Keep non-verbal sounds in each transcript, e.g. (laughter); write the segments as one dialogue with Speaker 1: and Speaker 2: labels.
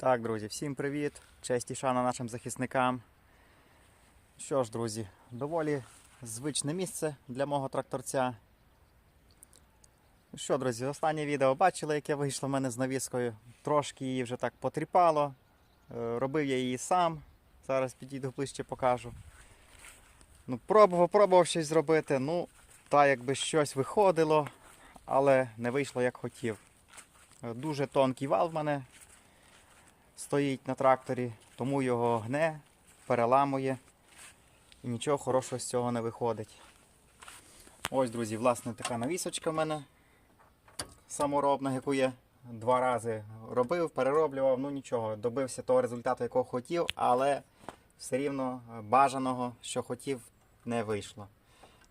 Speaker 1: Так, друзі, всім привіт! Честь і шана нашим захисникам. Що ж, друзі, доволі звичне місце для мого тракторця. Ну Що, друзі, останнє відео бачили, яке вийшло в мене з навіскою. Трошки її вже так потріпало. Е, Робив я її сам. Зараз підійду ближче покажу. Ну, пробував, пробував щось зробити. Ну, та якби щось виходило, але не вийшло як хотів. Е, Дуже тонкий вал в мене стоїть на тракторі, тому його гне, переламує і нічого хорошого з цього не виходить. Ось, друзі, власне, така навісочка в мене саморобна, яку я два рази робив, перероблював, ну нічого, добився того результату, якого хотів, але все рівно бажаного, що хотів, не вийшло.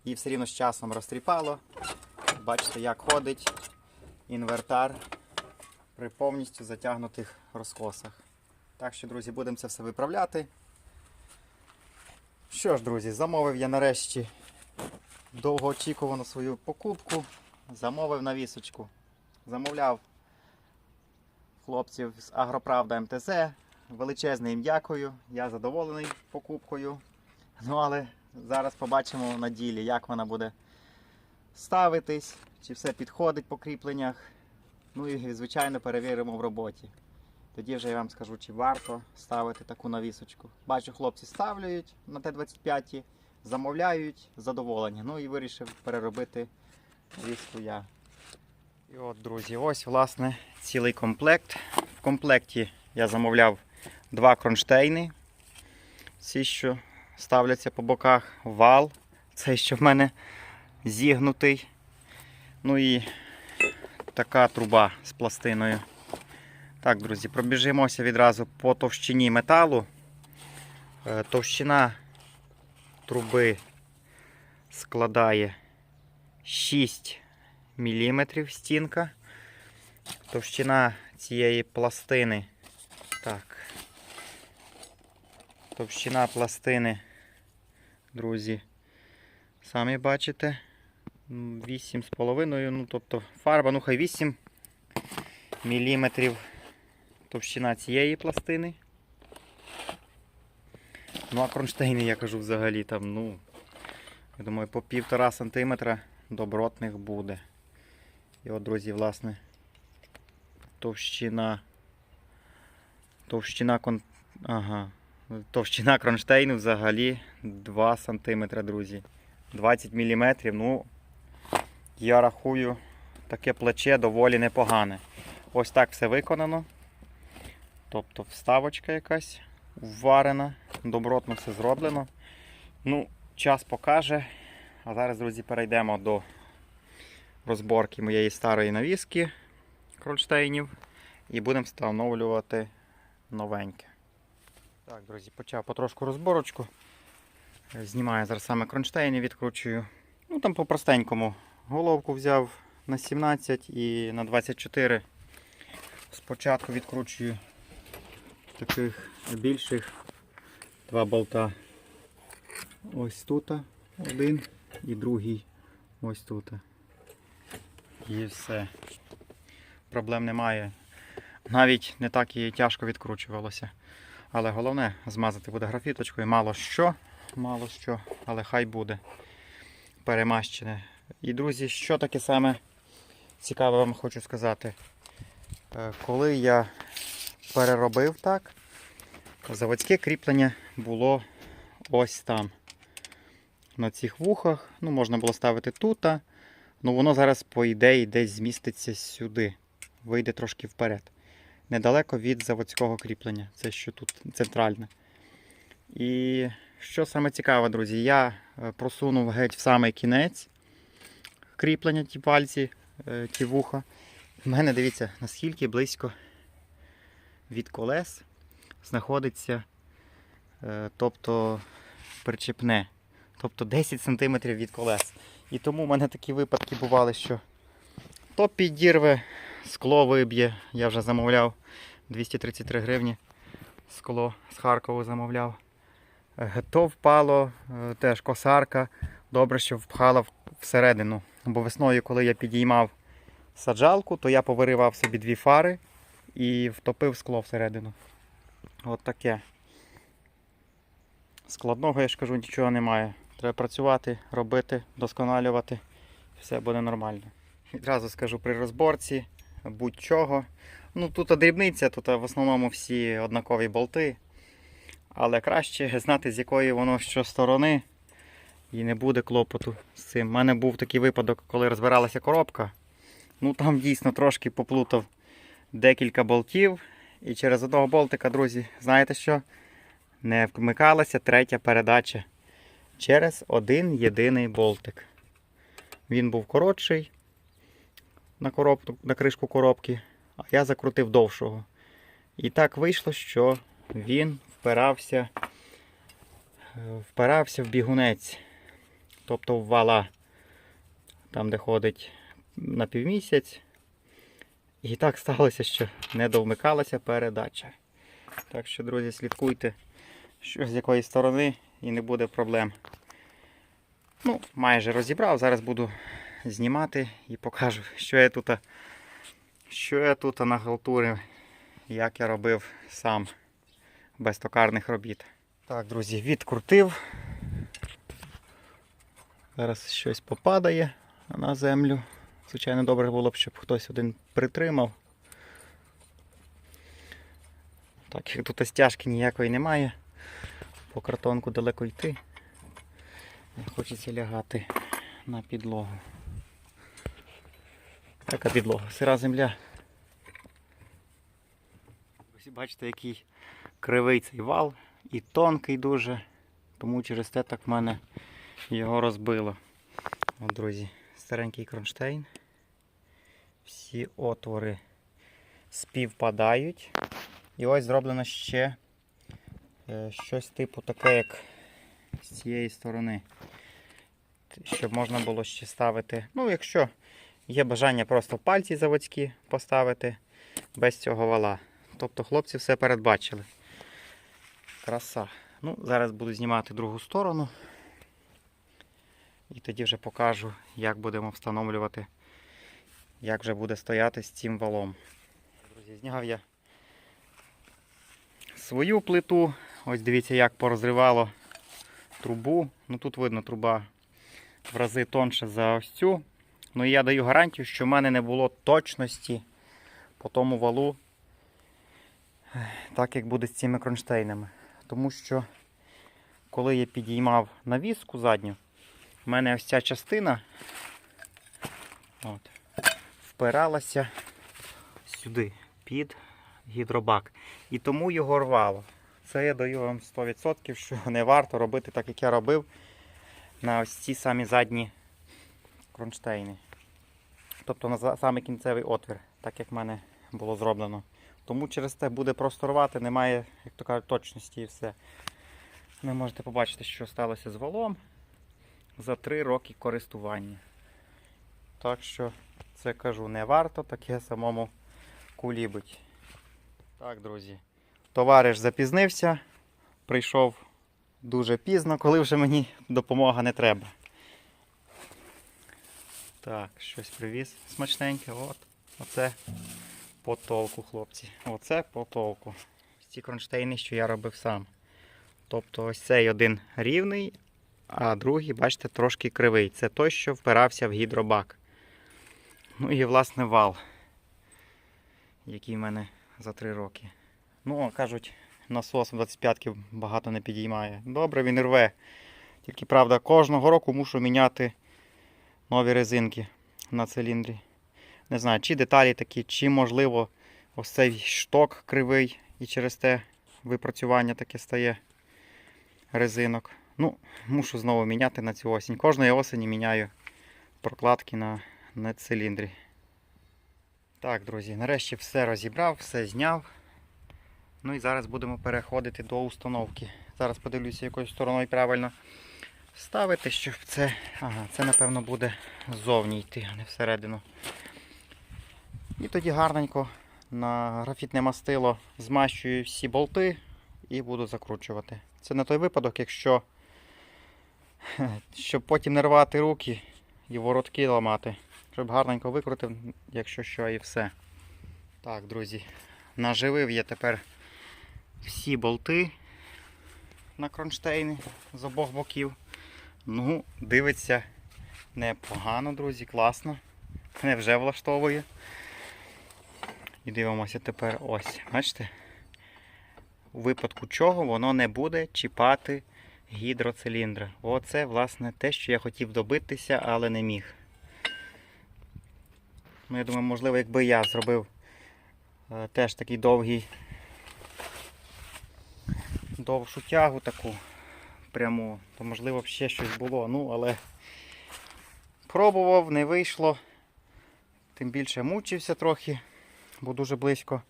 Speaker 1: І все рівно з часом розтріпало. Бачите, як ходить інвертар при повністю затягнутих розкосах. Так що, друзі, будемо це все виправляти. Що ж, друзі, замовив я нарешті довгоочікувану свою покупку. Замовив навісочку. Замовляв хлопців з Агроправда МТЗ. Величезне їм дякую. Я задоволений покупкою. Ну, але зараз побачимо на ділі, як вона буде ставитись, чи все підходить по кріпленнях. Ну і, звичайно, перевіримо в роботі. Тоді вже я вам скажу, чи варто ставити таку навісочку. Бачу, хлопці ставлять на Т-25, замовляють, задоволені. Ну і вирішив переробити навіску я. І от, друзі, ось, власне, цілий комплект. В комплекті я замовляв два кронштейни. Ці, що ставляться по боках, вал. Цей, що в мене зігнутий. Ну і така труба з пластиною. Так, друзі, пробіжимося відразу по товщині металу. Е, Товщина труби складає 6 мм стінка. Товщина цієї пластини. Так. Товщина пластини, друзі, самі бачите. 8,5, ну тобто фарба, ну хай 8 міліметрів товщина цієї пластини. Ну а кронштейни, я кажу, взагалі там, ну, я думаю, по півтора сантиметра добротних буде. І от, друзі, власне, товщина. Товщина кон... Ага. Товщина кронштейну взагалі 2 см, друзі. 20 мм, ну, я рахую, таке плече доволі непогане. Ось так все виконано. Тобто вставочка якась вварена, добротно все зроблено. Ну, час покаже. А зараз, друзі, перейдемо до розборки моєї старої навіски кронштейнів і будемо встановлювати новеньке. Так, друзі, почав потрошку розборочку. Знімаю зараз саме кронштейни, відкручую. Ну там по-простенькому. Головку взяв на 17 і на 24. Спочатку відкручую таких більших два болта. Ось тут один і другий ось тут. І все. Проблем немає. Навіть не так і тяжко відкручувалося. Але головне змазати буде графіточкою. Мало що, мало що, але хай буде перемащене. І, друзі, що таке саме цікаве вам хочу сказати. Е, Коли я переробив так, заводське кріплення було ось там. На цих вухах. Ну, можна було ставити тут. Ну, воно зараз, по ідеї, десь зміститься сюди. Вийде трошки вперед. Недалеко від заводського кріплення. Це що тут центральне. І що саме цікаве, друзі, я е, просунув геть в самий кінець кріплення ті пальці, е, ті вуха. У мене дивіться, наскільки близько від колес знаходиться, е, тобто причепне. Тобто 10 см від колес. І тому в мене такі випадки бували, що то підірве, скло виб'є. Я вже замовляв 233 гривні. Скло з Харкова замовляв. Е, То впало, теж косарка. Добре, що впхала всередину. Бо весною, коли я підіймав саджалку, то я повиривав собі дві фари і втопив скло всередину. От таке. Складного, я ж кажу, нічого немає. Треба працювати, робити, досконалювати. Все буде нормально. Відразу скажу при розборці будь-чого. Ну тут дрібниця, тут в основному всі однакові болти. Але краще (laughs) знати, з якої воно що сторони. І не буде клопоту з цим. У мене був такий випадок, коли розбиралася коробка. Ну там дійсно трошки поплутав декілька болтів. І через одного болтика, друзі, знаєте що? Не вмикалася третя передача. Через один єдиний болтик. Він був коротший на, коробку, на кришку коробки, а я закрутив довшого. І так вийшло, що він впирався, е, впирався в бігунець, тобто в вала, там, де ходить на півмісяць. І так сталося, що не довмикалася передача. Так що, друзі, слідкуйте, що з якої сторони і не буде проблем. Ну, майже розібрав. Зараз буду знімати і покажу, що я тут, що я тут нагалтурив, як я робив сам без токарних робіт. Так, друзі, відкрутив. Зараз щось попадає на землю. Звичайно, добре було б, щоб хтось один притримав. Так, як тут стяжки ніякої немає. По картонку далеко йти. Хочеться лягати на підлогу. Така підлога, сира земля. Ось бачите, який кривий цей вал і тонкий дуже, тому через те так в мене його розбило. От, друзі, старенький кронштейн. Всі отвори співпадають. І ось зроблено ще е, щось типу таке, як з цієї сторони. Щоб можна було ще ставити. Ну, якщо є бажання просто пальці заводські поставити без цього вала. Тобто хлопці все передбачили. Краса. Ну, Зараз буду знімати другу сторону. І тоді вже покажу, як будемо встановлювати, як вже буде стояти з цим валом. Друзі, зняв я свою плиту. Ось дивіться, як порозривало трубу. Ну тут видно, труба в рази тонше за ось цю. Ну і я даю гарантію, що в мене не було точності по тому валу, так як буде з цими кронштейнами. Тому що коли я підіймав навіску задню, в мене ось ця частина от, впиралася сюди, під гідробак. І тому його рвало. Це я даю вам 100%, що не варто робити так, як я робив на ось ці самі задні кронштейни. Тобто на самий кінцевий отвір, так як в мене було зроблено. Тому через те буде просто рвати, немає, як то кажуть, точності і все. Ви можете побачити, що сталося з валом за 3 роки користування. Так що це кажу, не варто таке самому кулібить. Так, друзі. Товариш запізнився, прийшов дуже пізно, коли вже мені допомога не треба. Так, щось привіз смачненьке. От. Оце по толку, хлопці. Оце по толку. Ці кронштейни, що я робив сам. Тобто ось цей один рівний, а другий, бачите, трошки кривий. Це той, що впирався в гідробак. Ну і власне вал, який в мене за 3 роки. Ну, кажуть, насос 25-ки багато не підіймає. Добре, він рве. Тільки правда, кожного року мушу міняти нові резинки на циліндрі. Не знаю, чи деталі такі, чи можливо ось цей шток кривий і через те випрацювання таке стає резинок. Ну, мушу знову міняти на цю осінь. Кожної осені міняю прокладки на, на циліндрі. Так, друзі, нарешті все розібрав, все зняв. Ну і зараз будемо переходити до установки. Зараз подивлюся, якою стороною правильно ставити, щоб це. Ага, це напевно буде ззовні йти, а не всередину. І тоді гарненько на графітне мастило змащую всі болти і буду закручувати. Це на той випадок, якщо (laughs) щоб потім не рвати руки і воротки ламати. Щоб гарненько викрутив, якщо що, і все. Так, друзі, наживив я тепер всі болти на кронштейни з обох боків. Ну, дивиться непогано, друзі, класно. Мене вже влаштовує. І дивимося тепер ось. Бачите? У випадку чого воно не буде чіпати гідроциліндра. Оце, власне, те, що я хотів добитися, але не міг. Ну, я думаю, можливо, якби я зробив е, теж такий довгий довшу тягу таку пряму, то можливо б ще щось було. Ну, але пробував, не вийшло. Тим більше мучився трохи, бо дуже близько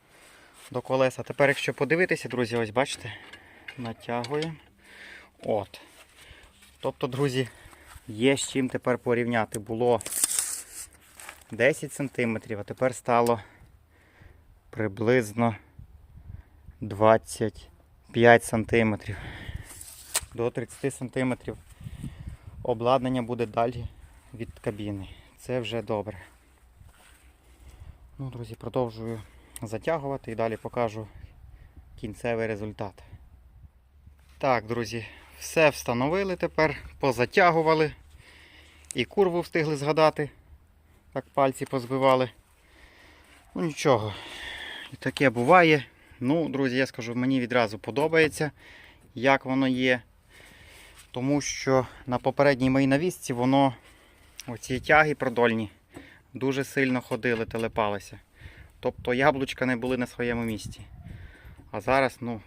Speaker 1: до колеса. Тепер, якщо подивитися, друзі, ось бачите, натягуємо. От. Тобто, друзі, є з чим тепер порівняти. Було 10 см, а тепер стало приблизно 25 см. До 30 см обладнання буде далі від кабіни. Це вже добре. Ну, друзі, продовжую затягувати і далі покажу кінцевий результат. Так, друзі, все встановили тепер, позатягували. І курву встигли згадати. Так пальці позбивали. Ну нічого. І таке буває. Ну, друзі, я скажу, мені відразу подобається, як воно є. Тому що на попередній моїй навісці воно, оці тяги продольні, дуже сильно ходили, телепалися. Тобто яблучка не були на своєму місці. А зараз, ну,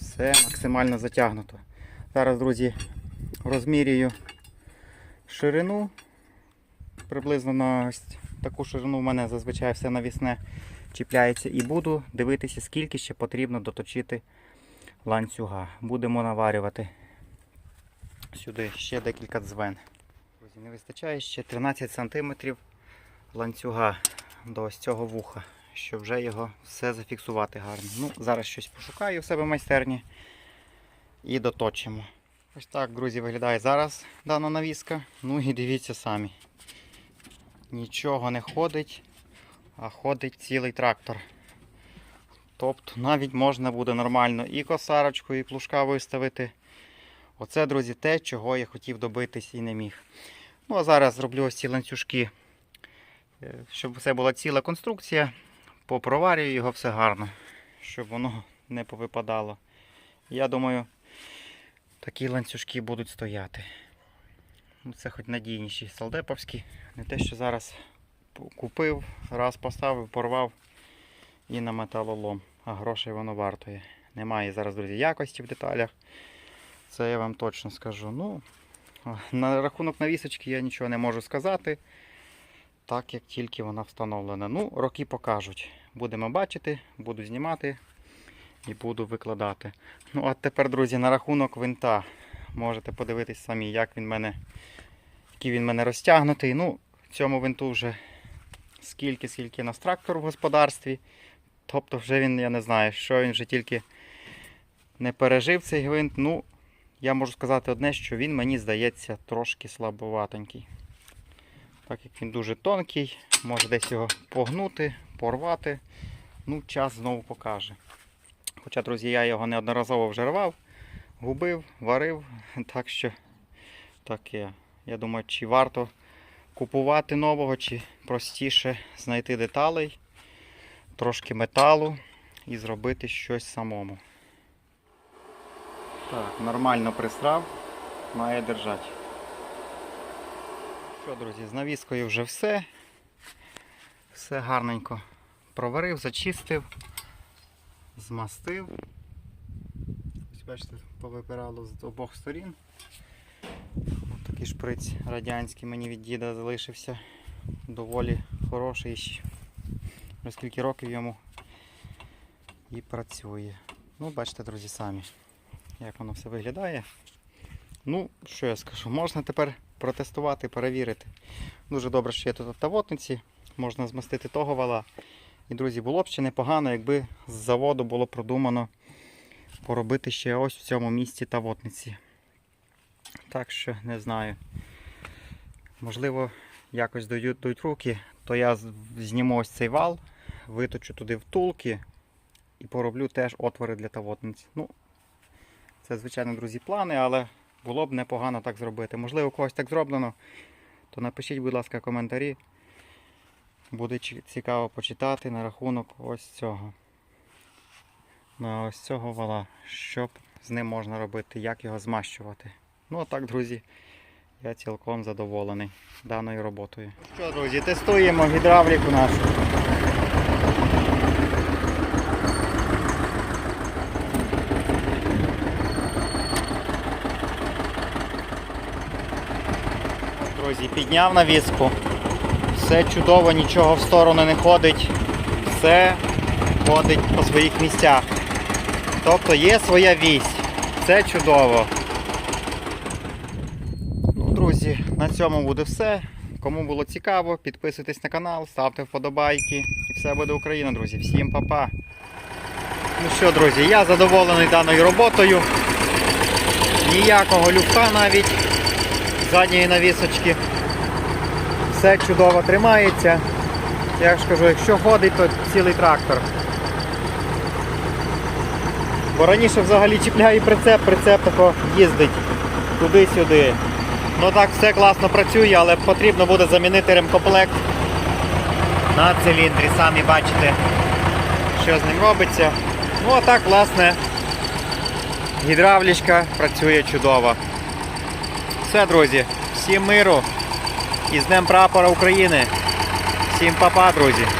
Speaker 1: все максимально затягнуто. Зараз, друзі, розмірюю ширину. Приблизно на таку ширину в мене зазвичай все навісне чіпляється. І буду дивитися, скільки ще потрібно доточити ланцюга. Будемо наварювати сюди ще декілька дзвен. Друзі, не вистачає ще 13 см ланцюга до ось цього вуха, щоб вже його все зафіксувати гарно. Ну, Зараз щось пошукаю у себе в майстерні і доточимо. Ось так, друзі, виглядає зараз дана навіска. Ну і дивіться самі. Нічого не ходить, а ходить цілий трактор. Тобто навіть можна буде нормально і косарочку, і плужка виставити. Оце, друзі, те, чого я хотів добитись і не міг. Ну, а зараз зроблю ось ці ланцюжки, е, щоб все була ціла конструкція. Попроварюю його все гарно, щоб воно не повипадало. Я думаю, такі ланцюжки будуть стояти. Ну, Це хоч надійніші салдеповські. Не те, що зараз купив, раз поставив, порвав і на металолом. А грошей воно вартує. Немає зараз, друзі, якості в деталях. Це я вам точно скажу. Ну, на рахунок навісочки я нічого не можу сказати. Так як тільки вона встановлена. Ну, роки покажуть. Будемо бачити, буду знімати і буду викладати. Ну, а тепер, друзі, на рахунок винта. Можете подивитись самі, як він мене, який він мене розтягнутий. Ну, цьому винту вже скільки, скільки у нас трактор в господарстві. Тобто вже він, я не знаю, що він вже тільки не пережив цей гвинт. Ну, я можу сказати одне, що він мені здається трошки слабоватенький. Так як він дуже тонкий, може десь його погнути, порвати. Ну, час знову покаже. Хоча, друзі, я його неодноразово вже рвав, губив, варив. (laughs) Так що таке. Я думаю, чи варто купувати нового, чи простіше знайти деталей, трошки металу і зробити щось самому. Так, нормально пристрав, має держати. Що, друзі, з навіскою вже все. Все гарненько проварив, зачистив, змастив. Ось бачите, повипирало з обох сторін. Ось такий шприц радянський мені від діда залишився. Доволі хороший. Вже скільки років йому і працює. Ну, бачите, друзі, самі як воно все виглядає. Ну, що я скажу, можна тепер протестувати, перевірити. Дуже добре, що є тут тавотниці, можна змастити того вала. І, друзі, було б ще непогано, якби з заводу було продумано поробити ще ось в цьому місці тавотниці. Так що не знаю. Можливо, якось дойдуть руки, то я зніму ось цей вал виточу туди втулки і пороблю теж отвори для тавотниць. Ну, це, звичайно, друзі, плани, але було б непогано так зробити. Можливо, у когось так зроблено, то напишіть, будь ласка, коментарі. Буде цікаво почитати на рахунок ось цього. На ось цього вала. Що з ним можна робити, як його змащувати. Ну, а так, друзі, я цілком задоволений даною роботою. Що, друзі, тестуємо гідравліку нашу. Друзі, підняв навіску. Все чудово, нічого в сторону не ходить. Все ходить по своїх місцях. Тобто є своя вісь. Це чудово. Ну, друзі, на цьому буде все. Кому було цікаво, підписуйтесь на канал, ставте вподобайки. І все буде Україна, друзі. Всім па-па. Ну що, друзі, я задоволений даною роботою. Ніякого люфта навіть задньої навісочки. Все чудово тримається. Я ж кажу, якщо ходить, то цілий трактор. Бо раніше взагалі чіпляє прицеп, прицеп тако їздить туди-сюди. Ну так все класно працює, але потрібно буде замінити ремкомплект на циліндрі. Самі бачите, що з ним робиться. Ну а так, власне, гідравлічка працює чудово. Все, друзі, всім миру і з Днем прапора України. Всім па-па, друзі!